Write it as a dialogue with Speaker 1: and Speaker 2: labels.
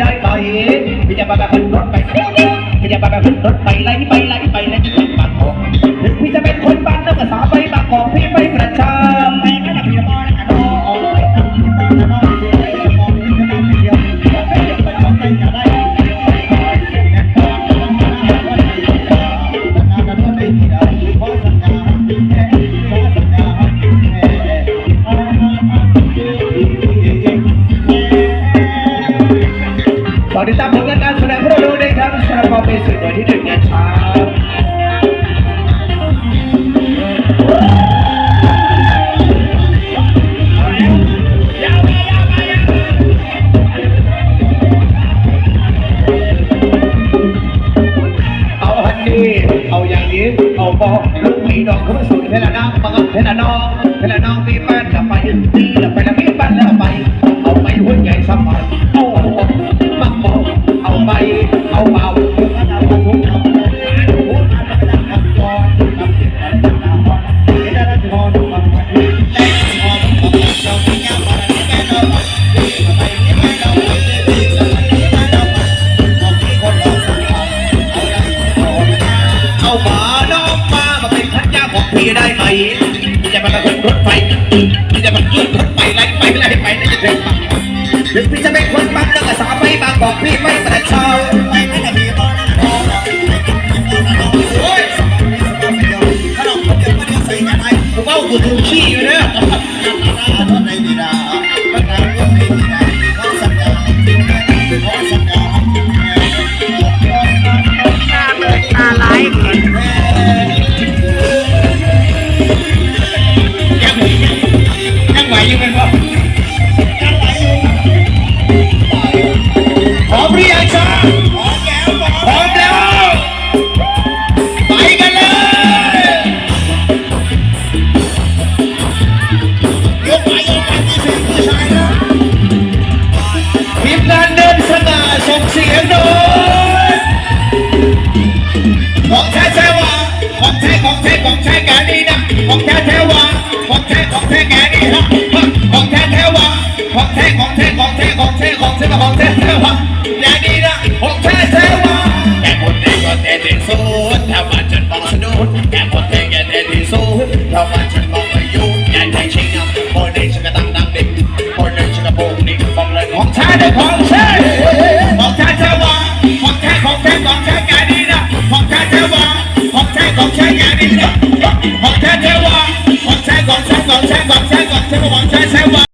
Speaker 1: ได้ไปพี่จะมาแบบขึ้นรถ
Speaker 2: ไปพี่จะมาแบบขึ้นรถไปไล่
Speaker 1: ตอนนี้ตามผลงานการแสดงพวกเราดูได้ครับสำหรับความเป็นสื่อโดยที่หนึ่งงานเช้าเอาฮันนี่เอาอย่างนี้ เอาบอกลูกมีดอกเขามาสู่เทละน้องมากับเทละน้องเทละน้องมีบ้านจะไปตี เอาหมาน้องมามาเป็นพันยาของพี่ได้ไหมจะมาขึ้นรถไฟจะมาขึ้นรถไฟไล่ไปไล่ไปนี่จะเป็นปังถึงพี่จะเป็นคนปังนักภาษาไปบางบอกพี่ไม่ประชา กูเบ้ากู ของแท้ของแท้ของแท้ของแท้ของแท้แท้วะแกนี่นะของแท้แท้วะแต่คนเองก็แต่ที่สุดถ้ามาฉันบอกสนุนแต่คนเองก็แต่ที่สุดถ้ามาฉันบอกอายุใหญ่ใจชิงอะคนเองฉันก็ตั้งดังดิคนเองฉันก็โบกนี่บอกเลยของแท้เด้อของแท้ของแท้แท้วะของแท้ของแท้ของแท้แกนี่นะของแท้แท้วะของแท้ของแท้แกนี่นะของแท้แท้วะของแท้ของแท้ของแท้ของแท้ของแท้ของแท้แท้วะ